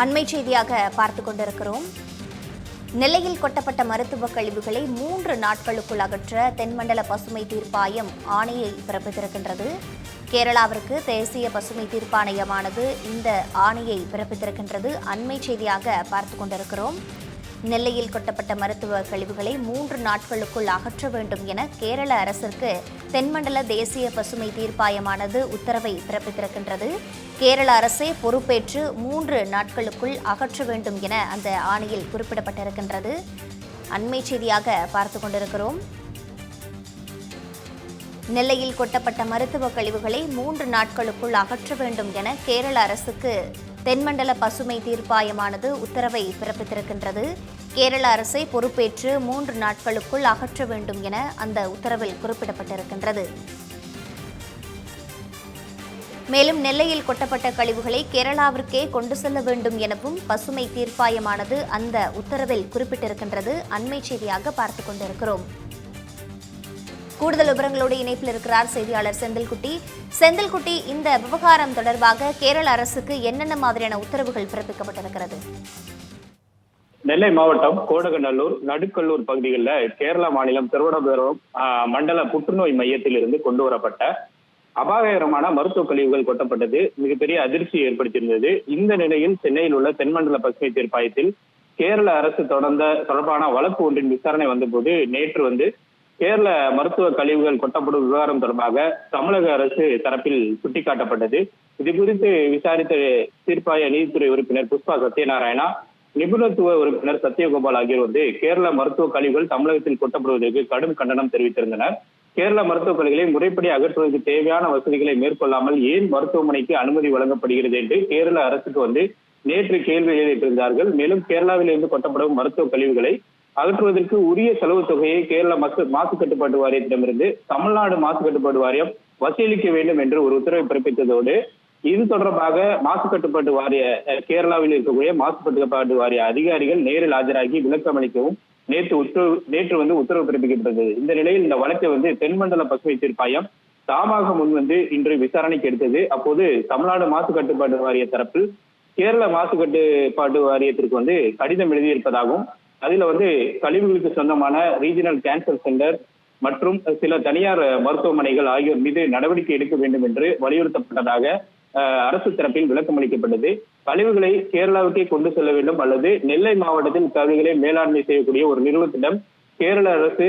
அண்மை செய்தியாக பார்த்து கொண்டிருக்கிறோம். நெல்லையில் கொட்டப்பட்ட மருத்துவ கழிவுகளை மூன்று நாட்களுக்குள் அகற்ற தென்மண்டல பசுமை தீர்ப்பாயம் ஆணையை பிறப்பித்திருக்கின்றது. கேரளாவிற்கு தேசிய பசுமை தீர்ப்பாணையமானது இந்த ஆணையை பிறப்பித்திருக்கின்றது. அண்மை செய்தியாக பார்த்து கொண்டிருக்கிறோம். நெல்லையில் கொட்டப்பட்ட மருத்துவ கழிவுகளை மூன்று நாட்களுக்குள் அகற்ற வேண்டும் என கேரள அரசிற்கு தென்மண்டல தேசிய பசுமை தீர்ப்பாயமானது உத்தரவை பிறப்பித்திருக்கின்றது. கேரள அரசே பொறுப்பேற்று மூன்று நாட்களுக்குள் அகற்ற வேண்டும் என அந்த ஆணையில் குறிப்பிடப்பட்டிருக்கின்றது. அண்மை செய்தியாக பார்த்து கொண்டிருக்கிறோம். நெல்லையில் கொட்டப்பட்ட மருத்துவ கழிவுகளை மூன்று நாட்களுக்குள் அகற்ற வேண்டும் என கேரள அரசுக்கு தென்மண்டல பசுமை தீர்ப்பாயமானது உத்தரவை பிறப்பித்திருக்கின்றது. கேரள அரசை பொறுப்பேற்று மூன்று நாட்களுக்குள் அகற்ற வேண்டும் என அந்த உத்தரவில் குறிப்பிடப்பட்டிருக்கின்றது. மேலும் நெல்லையில் கொட்டப்பட்ட கழிவுகளை கேரளாவிற்கே கொண்டு செல்ல வேண்டும் எனவும் பசுமை தீர்ப்பாயமானது அந்த உத்தரவில் குறிப்பிட்டிருக்கின்றது. அண்மை செய்தியாக பார்த்து கொண்டிருக்கிறோம். கூடுதல் விவரங்களோடு இணைப்பில் இருக்கிறார் செய்தியாளர் செந்தில்குட்டி. செந்தில்குட்டி இந்த விவகாரம் தொடர்பாக கேரள அரசுக்கு என்னென்ன மாதிரியான உத்தரவுகள் பிறப்பிக்கப்பட்டிருக்கிறது? நெல்லை மாவட்டம் கோடகநல்லூர் நடுக்கல்லூர் பகுதிகளில் கேரள மாநிலம் திருவனந்தபுரம் மண்டல புற்றுநோய் மையத்தில் இருந்து கொண்டு வரப்பட்ட அபாயகரமான மருத்துவ கழிவுகள் கொட்டப்பட்டது. மிகப்பெரிய அதிர்ச்சியை ஏற்படுத்தியிருந்தது. இந்த நிலையில் சென்னையில் உள்ள தென்மண்டல பசுமை தீர்ப்பாயத்தில் கேரள அரசு தொடர்ந்த தொடர்பான வழக்கு ஒன்றின் விசாரணை வந்தபோது நேற்று வந்து கேரள மருத்துவ கழிவுகள் கொட்டப்படும் விவகாரம் தொடர்பாக தமிழக அரசு தரப்பில் சுட்டிக்காட்டப்பட்டது. இது குறித்து விசாரித்த தீர்ப்பாய நீதித்துறை உறுப்பினர் புஷ்பா சத்யநாராயணா நிபுணத்துவ உறுப்பினர் சத்யகோபால் ஆகியோர் வந்து கேரள மருத்துவ கழிவுகள் தமிழகத்தில் கொட்டப்படுவதற்கு கடும் கண்டனம் தெரிவித்திருந்தனர். கேரள மருத்துவ கழிவுகளை முறைப்படி அகற்றுவதற்கு தேவையான வசதிகளை மேற்கொள்ளாமல் ஏன் மருத்துவமனைக்கு அனுமதி வழங்கப்படுகிறது என்று கேரள அரசுக்கு வந்து நேற்று கேள்வி எழுப்பியிருந்தார்கள் மேலும் கேரளாவில் இருந்து கொட்டப்படும் மருத்துவ கழிவுகளை அகற்றுவதற்கு உரிய செலவு தொகையை கேரள மசு மாசு கட்டுப்பாட்டு வாரியத்திடமிருந்து தமிழ்நாடு மாசு கட்டுப்பாட்டு வாரியம் வசூலிக்க வேண்டும் என்று ஒரு உத்தரவை பிறப்பித்ததோடு இது தொடர்பாக மாசு கட்டுப்பாட்டு வாரிய கேரளாவில் இருக்கக்கூடிய மாசு கட்டுப்பாட்டு வாரிய அதிகாரிகள் நேரில் ஆஜராகி விளக்கம் அளிக்கவும் நேற்று உத்தரவு நேற்று வந்து உத்தரவு பிறப்பிக்கப்பட்டது. இந்த நிலையில் இந்த வழக்கை வந்து தென்மண்டல பசுமை தீர்ப்பாயம் தாமாக முன் வந்து இன்று விசாரணைக்கு எடுத்தது. அப்போது தமிழ்நாடு மாசு கட்டுப்பாட்டு வாரிய தரப்பில் கேரள மாசு கட்டுப்பாட்டு வாரியத்திற்கு வந்து கடிதம் எழுதியிருப்பதாகவும் அதுல வந்து கழிவுகளுக்கு சொந்தமான ரீஜனல் கேன்சர் சென்டர் மற்றும் சில தனியார் மருத்துவமனைகள் ஆகியோர் மீது நடவடிக்கை எடுக்க வேண்டும் என்று வலியுறுத்தப்பட்டதாக அஹ், அரசு தரப்பில் விளக்கம் அளிக்கப்பட்டது. கழிவுகளை கேரளாவுக்கே கொண்டு செல்ல வேண்டும் அல்லது நெல்லை மாவட்டத்தில் கழிவுகளை மேலாண்மை செய்யக்கூடிய ஒரு நிறுவனத்திடம் கேரள அரசு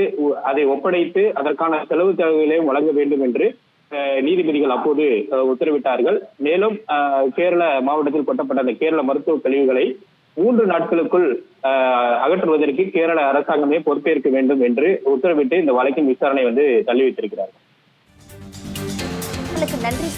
அதை ஒப்படைத்து அதற்கான செலவு தகவல்களையும் வழங்க வேண்டும் என்று அஹ், நீதிபதிகள் அப்போது உத்தரவிட்டார்கள். மேலும் அஹ், கேரள மாவட்டத்தில் கொட்டப்பட்ட அந்த கேரள மருத்துவ கழிவுகளை மூன்று நாட்களுக்குள் அஹ், அகற்றுவதற்கு கேரள அரசாங்கமே பொறுப்பேற்க வேண்டும் என்று உத்தரவிட்டு இந்த வழக்கின் விசாரணை வந்து தள்ளி வைத்திருக்கிறார்கள். நன்றி